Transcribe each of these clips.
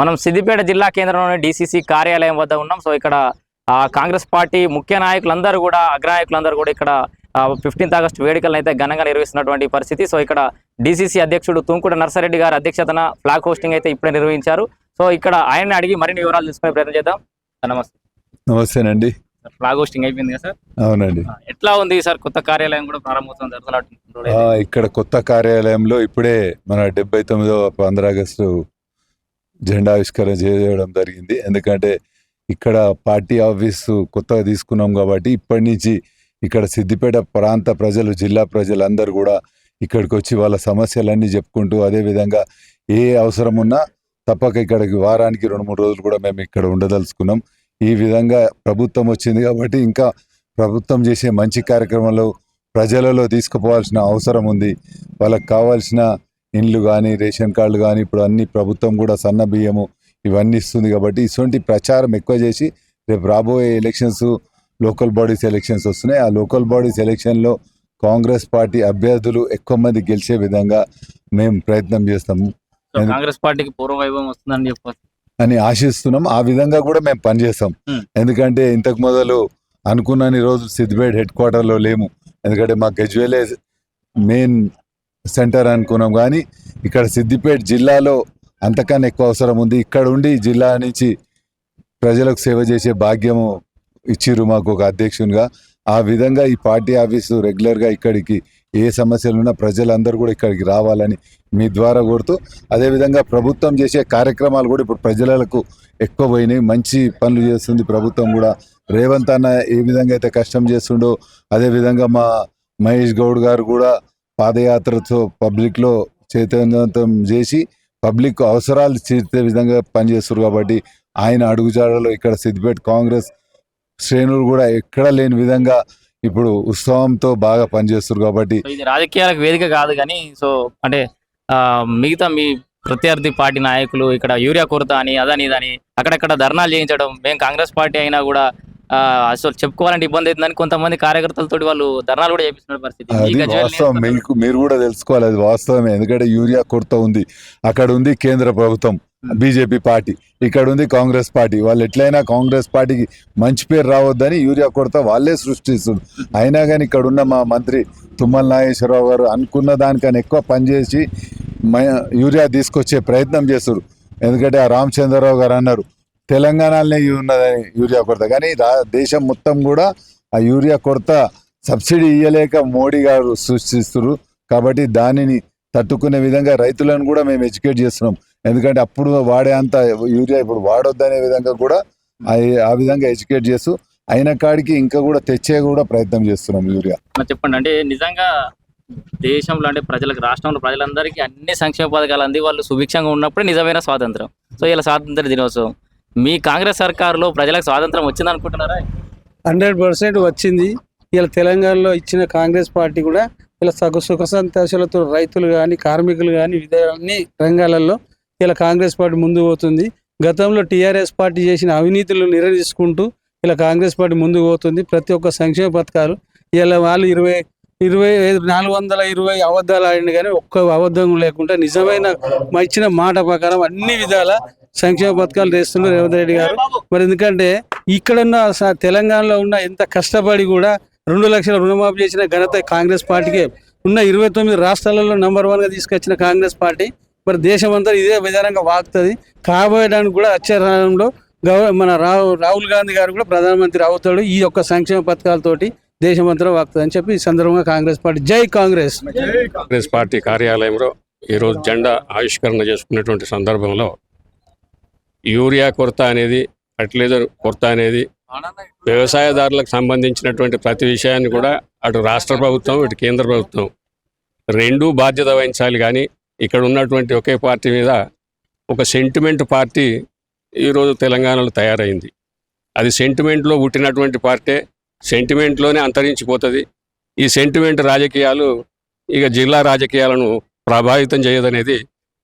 మనం సిద్దిపేట జిల్లా కేంద్రంలోని డిసిసి కార్యాలయం వద్ద ఉన్నాం. సో ఇక్కడ ఆ, కాంగ్రెస్ పార్టీ ముఖ్య నాయకులందరూ కూడా అగ్రనాయకులందరూ కూడా ఇక్కడ ఫిఫ్టీన్త్ ఆగస్ట్ వేడుకలను అయితే ఘనంగా నిర్వహిస్తున్నటువంటి పరిస్థితి. సో ఇక్కడ డిసిసి అధ్యక్షుడు తుంకుట నర్సారెడ్డి గారి అధ్యక్షతన ఫ్లాగ్ హోస్టింగ్ అయితే ఇప్పుడే నిర్వహించారు. సో ఇక్కడ ఆయన్ని అడిగి మరిన్ని వివరాలు తెలుసుకునే ప్రయత్నం చేద్దాం. నమస్తే. నమస్తేనండి. ఫ్లాగ్ హోస్టింగ్ అయిపోయింది కదా సార్? అవునండి. ఎట్లా ఉంది సార్ కొత్త కార్యాలయం కూడా ప్రారంభోత్సవం జరుగుతున్నట్టు ఆ, ఇక్కడ కొత్త కార్యాలయంలో ఇప్పుడే మన డెబ్బై తొమ్మిదవ పంద్ర జెండావిష్కరణ జెండా ఆవిష్కరణ చేయడం జరిగింది. ఎందుకంటే ఇక్కడ పార్టీ ఆఫీసు కొత్తగా తీసుకున్నాం కాబట్టి ఇప్పటి నుంచి ఇక్కడ సిద్దిపేట ప్రాంత ప్రజలు జిల్లా ప్రజలందరూ కూడా ఇక్కడికి వచ్చి వాళ్ళ సమస్యలన్నీ చెప్పుకుంటూ అదే విధంగా ఏ అవసరం ఉన్నా తప్పక ఇక్కడికి వారానికి రెండు మూడు రోజులు కూడా మేము ఇక్కడ ఉండదలుచుకున్నాం. ఈ విధంగా ప్రభుత్వం వచ్చింది కాబట్టి ఇంకా ప్రభుత్వం చేసే మంచి కార్యక్రమాలు ప్రజలలో తీసుకుపోవాల్సిన అవసరం ఉంది. వాళ్ళకి కావాల్సిన ఇండ్లు కానీ రేషన్ కార్డులు కానీ ఇప్పుడు అన్ని ప్రభుత్వం కూడా సన్న బియ్యము ఇవన్నీ ఇస్తుంది కాబట్టి ఇటువంటి ప్రచారం ఎక్కువ చేసి రేపు రాబోయే ఎలక్షన్స్ లోకల్ బాడీస్ ఎలక్షన్స్ వస్తున్నాయి. ఆ లోకల్ బాడీస్ ఎలక్షన్లో కాంగ్రెస్ పార్టీ అభ్యర్థులు ఎక్కువ మంది గెలిచే విధంగా మేము ప్రయత్నం చేస్తాము. కాంగ్రెస్ పార్టీకి పూర్వ వైభవం వస్తుందని చెప్పవచ్చు అని ఆశిస్తున్నాం ఆ విధంగా కూడా మేము పనిచేస్తాం. ఎందుకంటే ఇంతకు మొదలు అనుకున్నన్ని రోజులు సిద్దిపేట హెడ్ క్వార్టర్లో లేము. ఎందుకంటే మా గజ్వేలే మెయిన్ సెంటర్ అనుకున్నాం కానీ ఇక్కడ సిద్దిపేట జిల్లాలో అంతకన్నా ఎక్కువ అవసరం ఉంది. ఇక్కడ ఉండి జిల్లా నుంచి ప్రజలకు సేవ చేసే భాగ్యము ఇచ్చిర్రు మాకు ఒక అధ్యక్షునిగా. ఆ విధంగా ఈ పార్టీ ఆఫీసు రెగ్యులర్గా ఇక్కడికి ఏ సమస్యలు ఉన్నా ప్రజలందరూ కూడా ఇక్కడికి రావాలని మీ ద్వారా కోరుతూ అదేవిధంగా ప్రభుత్వం చేసే కార్యక్రమాలు కూడా ఇప్పుడు ప్రజలకు ఎక్కువ పోయినాయి. మంచి పనులు చేస్తుంది ప్రభుత్వం కూడా. రేవంత్ అన్న ఏ విధంగా అయితే కష్టం చేస్తుండో అదేవిధంగా మా మహేష్ గౌడ్ గారు కూడా పాదయాత్రతో పబ్లిక్లో చైతన్యవంతం చేసి పబ్లిక్ అవసరాలు తీర్చే విధంగా పనిచేస్తారు కాబట్టి ఆయన అడుగుజాడలో ఇక్కడ సిద్దిపేట కాంగ్రెస్ శ్రేణులు కూడా ఎక్కడ లేని విధంగా ఇప్పుడు ఉత్సవంతో బాగా పనిచేస్తారు కాబట్టి ఇది రాజకీయాలకు వేదిక కాదు కానీ సో అంటే మిగతా మీ ప్రత్యర్థి పార్టీ నాయకులు ఇక్కడ యూరియా కొరత అని అదని ఇదని అక్కడక్కడ ధర్నాలు చేయించడం మేము కాంగ్రెస్ పార్టీ అయినా కూడా అసలు చెప్పుకోవాలంటే ఇబ్బంది అవుతుందని కొంతమంది కార్యకర్తలతో వాళ్ళు ధర్నాలు కూడా చేపిస్తున్న పరిస్థితి. వాస్తవం. మీకు మీరు కూడా తెలుసుకోవాలి అది వాస్తవమే. ఎందుకంటే యూరియా కొరత ఉంది. అక్కడ ఉంది కేంద్ర ప్రభుత్వం బీజేపీ పార్టీ. ఇక్కడ ఉంది కాంగ్రెస్ పార్టీ. వాళ్ళు ఎట్లయినా కాంగ్రెస్ పార్టీకి మంచి పేరు రావద్దని యూరియా కొరత వాళ్ళే సృష్టిస్తుంది అయినా కానీ ఇక్కడ ఉన్న మా మంత్రి తుమ్మల నాగేశ్వరరావు గారు అనుకున్న దానికన్నా ఎక్కువ పనిచేసి మ- యూరియా తీసుకొచ్చే ప్రయత్నం చేస్తారు ఎందుకంటే ఆ రామచంద్రరావు గారు అన్నారు తెలంగాణలోనే ఉన్నదని యూరియా కొరత. కానీ దేశం మొత్తం కూడా ఆ యూరియా కొరత సబ్సిడీ ఇయ్యలేక మోడీ గారు సృష్టిస్తున్నారు కాబట్టి దానిని తట్టుకునే విధంగా రైతులను కూడా మేము ఎడ్యుకేట్ చేస్తున్నాం. ఎందుకంటే అప్పుడు వాడే అంత యూరియా ఇప్పుడు వాడొద్దనే విధంగా కూడా ఆ- విధంగా ఎడ్యుకేట్ చేస్తూ అయిన కాడికి ఇంకా కూడా తెచ్చే కూడా ప్రయత్నం చేస్తున్నాం యూరియా. చెప్పండి అంటే నిజంగా దేశంలో అంటే ప్రజలకు రాష్ట్రంలో ప్రజలందరికీ అన్ని సంక్షేమ పథకాలు అంది వాళ్ళు సుభిక్షంగా ఉన్నప్పుడే నిజమైన స్వాతంత్రం. సో ఇలా స్వాతంత్ర దినోత్సవం. మీ కాంగ్రెస్ సర్కారులో ప్రజలకు స్వాతంత్రం వచ్చింది అనుకుంటున్నారా హండ్రెడ్ పర్సెంట్ వచ్చింది. ఇలా తెలంగాణలో ఇచ్చిన కాంగ్రెస్ పార్టీ కూడా ఇలా సగ సుఖ సంతోషాలతో రైతులు కానీ కార్మికులు కానీ వివిధ అన్ని రంగాలలో ఇలా కాంగ్రెస్ పార్టీ ముందు పోతుంది. గతంలో టీఆర్ఎస్ పార్టీ చేసిన అవినీతులు నిర్వహించుకుంటూ ఇలా కాంగ్రెస్ పార్టీ ముందుకు పోతుంది. ప్రతి ఒక్క సంక్షేమ పథకాలు ఇలా వాళ్ళు ఇరవై ఇరవై ఐదు నాలుగు వందల ఇరవై అబద్ధాలు ఆడింది కానీ ఒక్క అబద్ధం లేకుండా నిజమైన ఇచ్చిన మాట ప్రకారం అన్ని విధాల సంక్షేమ పథకాలు తెస్తున్నారు రేవంత్ రెడ్డి గారు. మరి ఎందుకంటే ఇక్కడున్న స- తెలంగాణలో ఉన్న ఎంత కష్టపడి కూడా రెండు లక్షల రుణమాఫీ చేసిన ఘనత కాంగ్రెస్ పార్టీకే. ఉన్న ఇరవై తొమ్మిది రాష్ట్రాలలో నెంబర్ వన్గా తీసుకొచ్చిన కాంగ్రెస్ పార్టీ. మరి దేశమంతా ఇదే విధానంగా వాగుతుంది. కాబోయడానికి కూడా వచ్చే కాలంలో గవ మన రాహుల్ గాంధీ గారు కూడా ప్రధానమంత్రి అవుతాడు ఈ యొక్క సంక్షేమ పథకాలతోటి. దేశమంతా వాక్తుంది అని చెప్పి ఈ సందర్భంగా కాంగ్రెస్ పార్టీ జై కాంగ్రెస్. కాంగ్రెస్ పార్టీ కార్యాలయంలో ఈరోజు జెండా ఆవిష్కరణ చేసుకున్నటువంటి సందర్భంలో యూరియా కొరత అనేది ఫర్టిలైజర్ కొరత అనేది వ్యవసాయదారులకు సంబంధించినటువంటి ప్రతి విషయాన్ని కూడా అటు రాష్ట్ర ప్రభుత్వం ఇటు కేంద్ర ప్రభుత్వం రెండూ బాధ్యత వహించాలి. కానీ ఇక్కడ ఉన్నటువంటి ఒకే పార్టీ మీద ఒక సెంటిమెంట్ పార్టీ ఈరోజు తెలంగాణలో తయారైంది. అది సెంటిమెంట్లో పుట్టినటువంటి పార్టీ. సెంటిమెంట్లోనే అంతరించిపోతుంది. ఈ సెంటిమెంట్ రాజకీయాలు ఇక జిల్లా రాజకీయాలను ప్రభావితం చేయదనేది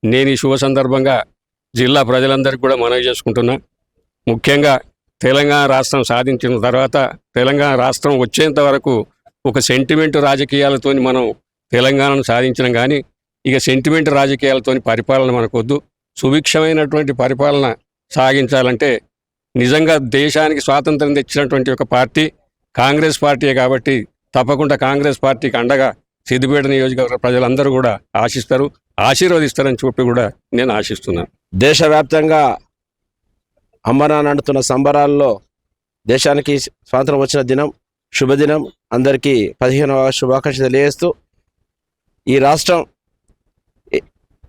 నేను ఈ శుభ సందర్భంగా జిల్లా ప్రజలందరికీ కూడా మనవి చేసుకుంటున్నా. ముఖ్యంగా తెలంగాణ రాష్ట్రం సాధించిన తర్వాత తెలంగాణ రాష్ట్రం వచ్చేంత వరకు ఒక సెంటిమెంట్ రాజకీయాలతో మనం తెలంగాణను సాధించడం కానీ ఇక సెంటిమెంట్ రాజకీయాలతో పరిపాలన మనకొద్దు. సుభిక్షమైనటువంటి పరిపాలన సాగించాలంటే నిజంగా దేశానికి స్వాతంత్రం తెచ్చినటువంటి ఒక పార్టీ కాంగ్రెస్ పార్టీయే కాబట్టి తప్పకుండా కాంగ్రెస్ పార్టీకి అండగా సిద్దిపేట నియోజకవర్గ ప్రజలందరూ కూడా ఆశిస్తారు ఆశీర్వదిస్తారని చెప్పి కూడా నేను ఆశిస్తున్నాను. దేశవ్యాప్తంగా అమ్మనాన్న అంటున్న సంబరాల్లో దేశానికి స్వాతంత్రం వచ్చిన దినం శుభదినం అందరికీ పదిహేనవ శుభాకాంక్ష తెలియజేస్తూ ఈ రాష్ట్రం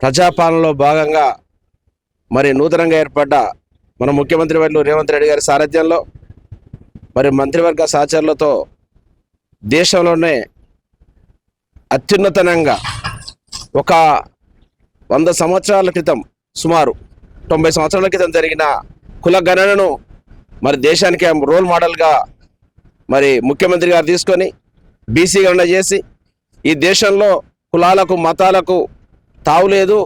ప్రజాపాలనలో భాగంగా మరి నూతనంగా ఏర్పడ్డ మన ముఖ్యమంత్రి వర్యులు రేవంత్ రెడ్డి గారి సారథ్యంలో మరి మంత్రివర్గ సహచరులతో దేశంలోనే అత్యున్నతనంగా ఒక వంద సంవత్సరాల క్రితం సుమారు తొంభై సంవత్సరాల క్రితం జరిగిన కుల గణనను మరి దేశానికి రోల్ మోడల్గా మరి ముఖ్యమంత్రి గారు తీసుకొని బీసీ గణన చేసి ఈ దేశంలో కులాలకు మతాలకు తావులేదు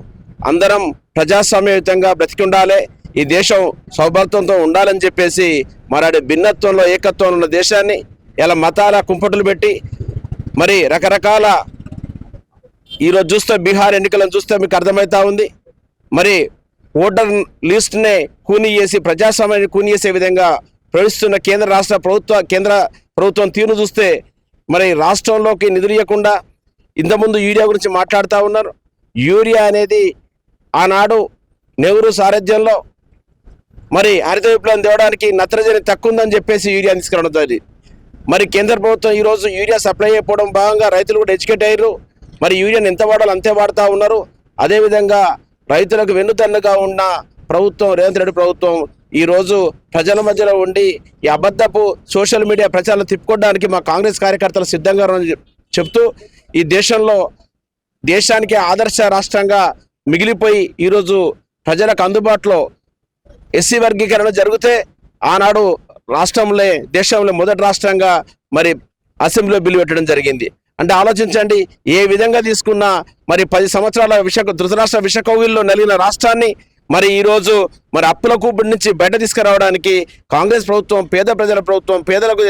అందరం ప్రజాస్వామ్యయుతంగా బ్రతికి ఉండాలి. ఈ దేశం సౌభాగ్యంతో ఉండాలని చెప్పేసి మరాడి భిన్నత్వంలో ఏకత్వంలో ఉన్న దేశాన్ని ఇలా మతాల కుంపటులు పెట్టి మరి రకరకాల ఈరోజు చూస్తే బీహార్ ఎన్నికలను చూస్తే మీకు అర్థమవుతా ఉంది. మరి ఓటర్ లిస్ట్నే కూని చేసి ప్రజాస్వామ్యాన్ని కూని చేసే విధంగా ప్రవేశిస్తున్న కేంద్ర రాష్ట్ర ప్రభుత్వ కేంద్ర ప్రభుత్వం తీరు చూస్తే మరి రాష్ట్రంలోకి నిధులియకుండా ఇంతకుముందు యూరియా గురించి మాట్లాడుతూ ఉన్నారు. యూరియా అనేది ఆనాడు నెహ్రూ సారథ్యంలో మరి హరిత విప్లవం తేవడానికి నత్రజని తక్కువ ఉందని చెప్పేసి యూరియా తీసుకురావడం జరిగింది మరి కేంద్ర ప్రభుత్వం ఈరోజు యూరియా సప్లై అయిపోవడం భాగంగా రైతులు కూడా ఎడ్యుకేట్ అయ్యారు. మరి యూరియాని ఎంత వాడాలో అంతే వాడుతూ ఉన్నారు. అదేవిధంగా రైతులకు వెన్నుదన్నుగా ఉన్న ప్రభుత్వం రేవంత్ రెడ్డి ప్రభుత్వం ఈరోజు ప్రజల మధ్యలో ఉండి ఈ అబద్ధపు సోషల్ మీడియా ప్రచారం తిప్పుకోవడానికి మా కాంగ్రెస్ కార్యకర్తలు సిద్ధంగా చెప్తూ ఈ దేశంలో దేశానికి ఆదర్శ రాష్ట్రంగా మిగిలిపోయి ఈరోజు ప్రజలకు అందుబాటులో ఎస్సీ వర్గీకరణ జరిగితే ఆనాడు రాష్ట్రంలో దేశంలో మొదటి రాష్ట్రంగా మరి అసెంబ్లీలో బిల్లు పెట్టడం జరిగింది. అంటే ఆలోచించండి ఏ విధంగా తీసుకున్నా మరి పది సంవత్సరాల విష ధృతరాష్ట్ర విషకౌగిల్లో నలిగిన రాష్ట్రాన్ని మరి ఈరోజు మరి అప్పుల కూపుడి నుంచి బయట తీసుకురావడానికి కాంగ్రెస్ ప్రభుత్వం పేద ప్రజల ప్రభుత్వం పేదలకు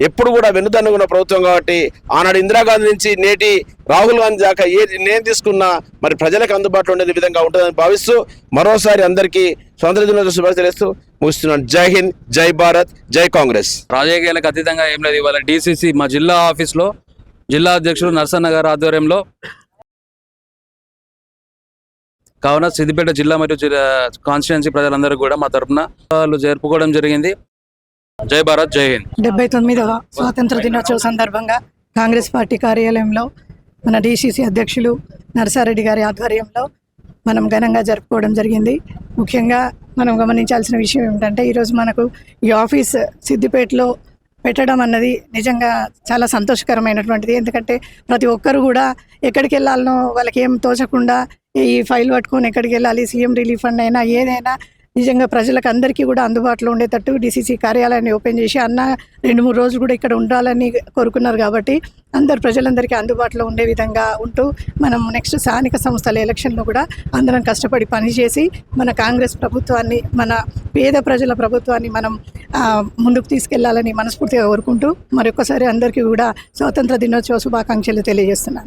ఎప్పుడు కూడా వెనుదన్నుకున్న ప్రభుత్వం కాబట్టి ఆనాడు ఇందిరాగాంధీ నుంచి నేటి రాహుల్ గాంధీ దాకా ఏ నిర్ణయం తీసుకున్నా మరి ప్రజలకు అందుబాటులో ఉండే విధంగా ఉంటుందని భావిస్తూ మరోసారి అందరికీ స్వాతంత్ర దినోత్సవ శుభాకాంక్షలు తెలుస్తూ ముగిస్తున్నాను. జై హింద్ జై భారత్ జై కాంగ్రెస్. రాజకీయాలకు అతీతంగా ఏం లేదు ఇవాళ డీసీసీ మా జిల్లా ఆఫీస్లో జిల్లా అధ్యక్షుడు నరసన్న గారి ఆధ్వర్యంలో కావున సిద్దిపేట జిల్లా మరియు కాన్స్టిట్యున్సీ ప్రజలందరూ కూడా మా తరపున వాళ్ళు జరుపుకోవడం జరిగింది. జై భారత్ జై హింద్. డెబ్బై తొమ్మిదవ స్వాతంత్ర దినోత్సవ సందర్భంగా కాంగ్రెస్ పార్టీ కార్యాలయంలో మన డిసిసి అధ్యక్షులు నరసారెడ్డి గారి ఆధ్వర్యంలో మనం ఘనంగా జరుపుకోవడం జరిగింది. ముఖ్యంగా మనం గమనించాల్సిన విషయం ఏమిటంటే ఈరోజు మనకు ఈ ఆఫీస్ సిద్దిపేటలో పెట్టడం అన్నది నిజంగా చాలా సంతోషకరమైనటువంటిది. ఎందుకంటే ప్రతి ఒక్కరు కూడా ఎక్కడికి వెళ్ళాలనో వాళ్ళకి ఏం తోచకుండా ఈ ఫైల్ పట్టుకొని ఎక్కడికి వెళ్ళాలి సీఎం రిలీఫ్ ఫండ్ అయినా ఏదైనా నిజంగా ప్రజలకు అందరికీ కూడా అందుబాటులో ఉండేటట్టు డిసిసి కార్యాలయాన్ని ఓపెన్ చేసి అన్న రెండు మూడు రోజులు కూడా ఇక్కడ ఉండాలని కోరుకున్నారు కాబట్టి అందరు ప్రజలందరికీ అందుబాటులో ఉండే విధంగా ఉంటూ మనం నెక్స్ట్ స్థానిక సంస్థల ఎలక్షన్లో కూడా అందరం కష్టపడి పనిచేసి మన కాంగ్రెస్ ప్రభుత్వాన్ని మన పేద ప్రజల ప్రభుత్వాన్ని మనం ముందుకు తీసుకెళ్ళాలని మనస్ఫూర్తిగా కోరుకుంటూ మరొకసారి అందరికీ కూడా స్వాతంత్ర దినోత్సవ శుభాకాంక్షలు తెలియజేస్తున్నాను.